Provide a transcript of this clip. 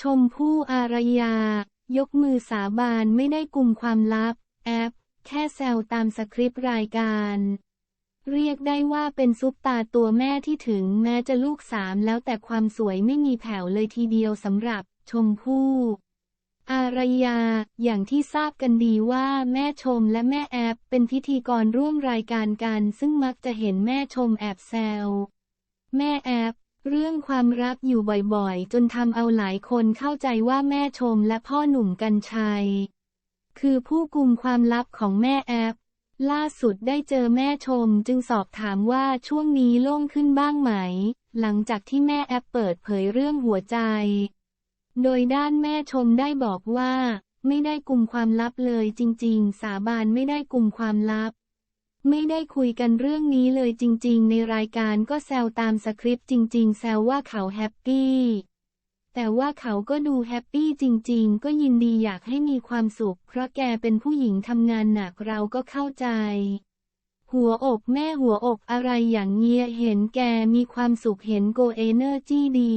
ชมพู่อารยา ยกมือสาบานไม่ได้กลุ่มความลับ แอป แค่แซวตามสคริปต์รายการ เรียกได้ว่าเป็นซุปตาตัวแม่ที่ถึงแม้จะลูกสามแล้วแต่ความสวยไม่มีแผ่วเลยทีเดียวสำหรับ ชมพู่อารยา อย่างที่ทราบกันดีว่าแม่ชมและแม่แอปเป็นพิธีกรร่วมรายการกัน ซึ่งมักจะเห็นแม่ชมแอบแซว แม่แอป เรื่องความรักอยู่บ่อยๆ จนทำเอาหลายคนเข้าใจว่าแม่ชมและพ่อหนุ่มกัญชัย คือผู้กุมความลับของแม่แอปล่าสุดได้เจอแม่ชมจึงสอบถามว่าช่วงนี้โล่งขึ้นบ้างไหม หลังจากที่แม่แอปเปิดเผยเรื่องหัวใจ โดยด้านแม่ชมได้บอกว่า ไม่ได้กุมความลับเลยจริงๆ สาบานไม่ได้กุมความลับ ไม่ได้คุยกันเรื่องนี้เลยจริง ๆ ในรายการก็แซวตามสคริปต์จริง ๆ แซวว่าเขาแฮปปี้ แต่ว่าเขาก็ดูแฮปปี้จริง ๆ ก็ยินดีอยากให้มีความสุข เพราะแกเป็นผู้หญิงทำงานหนักเราก็เข้าใจ หัวอกแม่หัวอกอะไรอย่างเงี้ยเห็นแกมีความสุขเห็นโกเอเนอร์จี้ดี